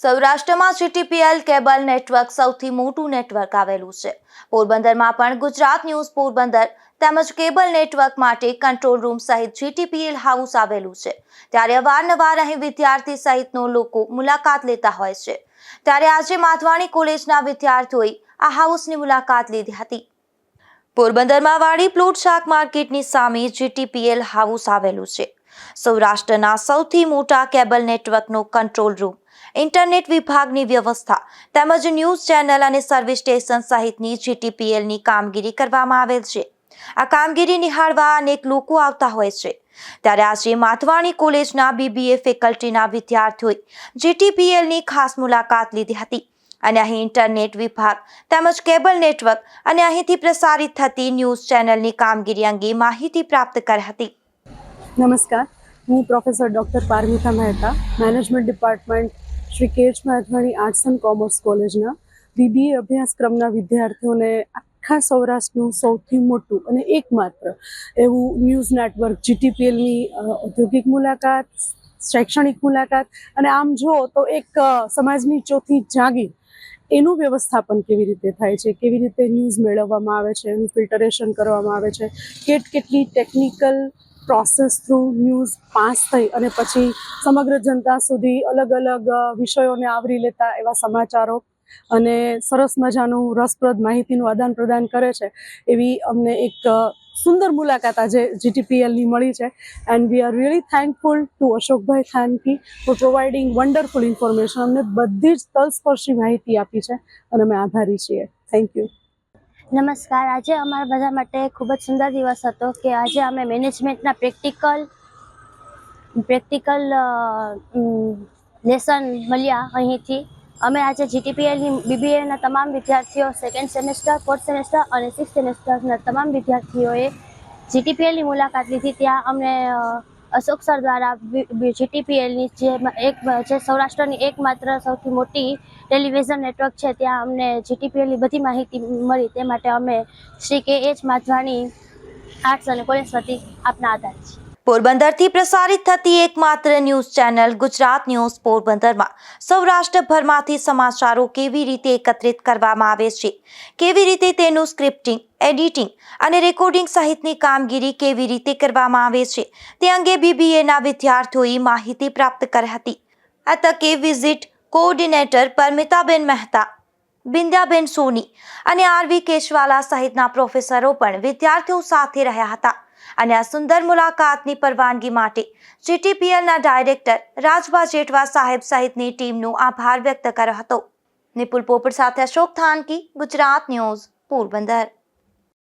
સૌરાષ્ટ્રમાં GTPL cable network સૌથી મોટું નેટવર્ક આવેલું છે. પોરબંદરમાં પણ ગુજરાત ન્યૂઝ પોરબંદર તેમજ કેબલ નેટવર્ક માટે કંટ્રોલ રૂમ સહિત જીટીપીએલ હાઉસ આવેલું છે. ત્યારે અવારનવાર અહીં વિદ્યાર્થી સહિતનો લોકો મુલાકાત લેતા હોય છે. ત્યારે આજે માધવાણી કોલેજના વિદ્યાર્થીઓએ આ હાઉસની મુલાકાત લીધી હતી. પોરબંદરમાં વાડી પ્લોટ શાક માર્કેટની સામે જીટીપીએલ હાઉસ આવેલું છે. સૌરાષ્ટ્રના સૌથી મોટા કેબલ નેટવર્કનો કંટ્રોલ રૂમ, ઇન્ટરનેટ વિભાગની વ્યવસ્થા તેમજ ન્યૂઝ ચેનલ અને સર્વિસ સ્ટેશન સહિતની જીટીપીએલની કામગીરી કરવામાં આવેલ છે. આ કામગીરી નિહાળવા અનેક લોકો આવતા હોય છે. ત્યારે આજે માથવાણી કોલેજના બીબીએ ફેકલ્ટીના વિદ્યાર્થીઓએ જીટીપીએલની ખાસ મુલાકાત લીધી હતી અને અહીં ઇન્ટરનેટ વિભાગ તેમજ કેબલ નેટવર્ક અને અહીંથી પ્રસારિત થતી ન્યૂઝ ચેનલની કામગીરી અંગે માહિતી પ્રાપ્ત કરી હતી. નમસ્કાર. હું professor doctor Paramita Mehta, management department Shri K H Madhavani arts and commerce કોલેજના બીબીએ અભ્યાસક્રમના વિદ્યાર્થીઓને આખા સૌરાષ્ટ્રનું સૌથી મોટું અને એકમાત્ર એવું ન્યૂઝ નેટવર્ક જીટીપીએલની ઔદ્યોગિક મુલાકાત, શૈક્ષણિક મુલાકાત અને આમ જુઓ તો એક સમાજની ચોથી જાગીર એનું વ્યવસ્થાપન કેવી રીતે થાય છે, કેવી રીતે ન્યૂઝ મેળવવામાં આવે છે, એનું ફિલ્ટરેશન કરવામાં આવે છે, કેટ કેટલી technical process through news pass થઈ અને પછી સમગ્ર જનતા સુધી અલગ અલગ વિષયોને આવરી લેતા એવા સમાચારો અને સરસ મજાનું, રસપ્રદ માહિતીનું આદાન પ્રદાન કરે છે. એવી અમને એક સુંદર મુલાકાત આજે જીટીપીએલની મળી છે. And we are really thankful to Ashokbhai Thanki for providing wonderful information અમને બધી જ તલસ્પર્શી માહિતી આપી છે અને અમે આભારી છીએ. થેન્ક યુ નમસ્કાર. આજે અમારા બધા માટે ખૂબ જ સુંદર દિવસ હતો કે આજે અમે મેનેજમેન્ટના પ્રેક્ટિકલ પ્રેક્ટિકલ લેસન મળ્યા અહીંથી. અમે આજે જીટીપીએલની બીબીએના તમામ વિદ્યાર્થીઓ સેકન્ડ સેમેસ્ટર ફોર્થ સેમેસ્ટર અને સિક્સ સેમેસ્ટરના તમામ વિદ્યાર્થીઓએ જીટીપીએલની મુલાકાત લીધી. ત્યાં અમને અશોક સર દ્વારા જીટીપીએલની જે એક જે સૌરાષ્ટ્રની એકમાત્ર સૌથી મોટી ટેલિવિઝન નેટવર્ક છે, ત્યાં અમને જીટીપીએલની બધી માહિતી મળી. તે માટે અમે Shri K. H. Madhavani arts અને કોલેજ વતી આપના આધાર છીએ. પોરબંદરથી પ્રસારિત થતી એકમાત્ર ન્યૂઝ ચેનલ ગુજરાત ન્યૂઝ પોરબંદરમાં. સૌરાષ્ટ્રભરમાંથી સમાચારો કેવી રીતે એકત્રિત કરવામાં આવે છે? કેવી રીતે તેનું સ્ક્રિપ્ટિંગ, એડિટિંગ અને રેકોર્ડિંગ સહિતની કામગીરી કેવી રીતે કરવામાં આવે છે? તે અંગે બીબીએના વિદ્યાર્થીઓએ માહિતી પ્રાપ્ત કરી હતી. આ તકે વિઝિટ કોઓર્ડિનેટર પરમિતાબેન મહેતા બિંદ્યાબેન સોની અને આરવી કેશવાલા સહિતના પ્રોફેસરો પણ વિદ્યાર્થીઓ સાથે રહ્યા હતા. અને આ સુંદર મુલાકાતની પરવાનગી માટે જીટીપીએલના ડાયરેક્ટર રાજભા જેઠવા સાહેબ સહિતની ટીમનો આભાર વ્યક્ત કર્યો હતો. નિપુલ પોપટ સાથે અશોક થાનકી, ગુજરાત ન્યૂઝ, પોરબંદર.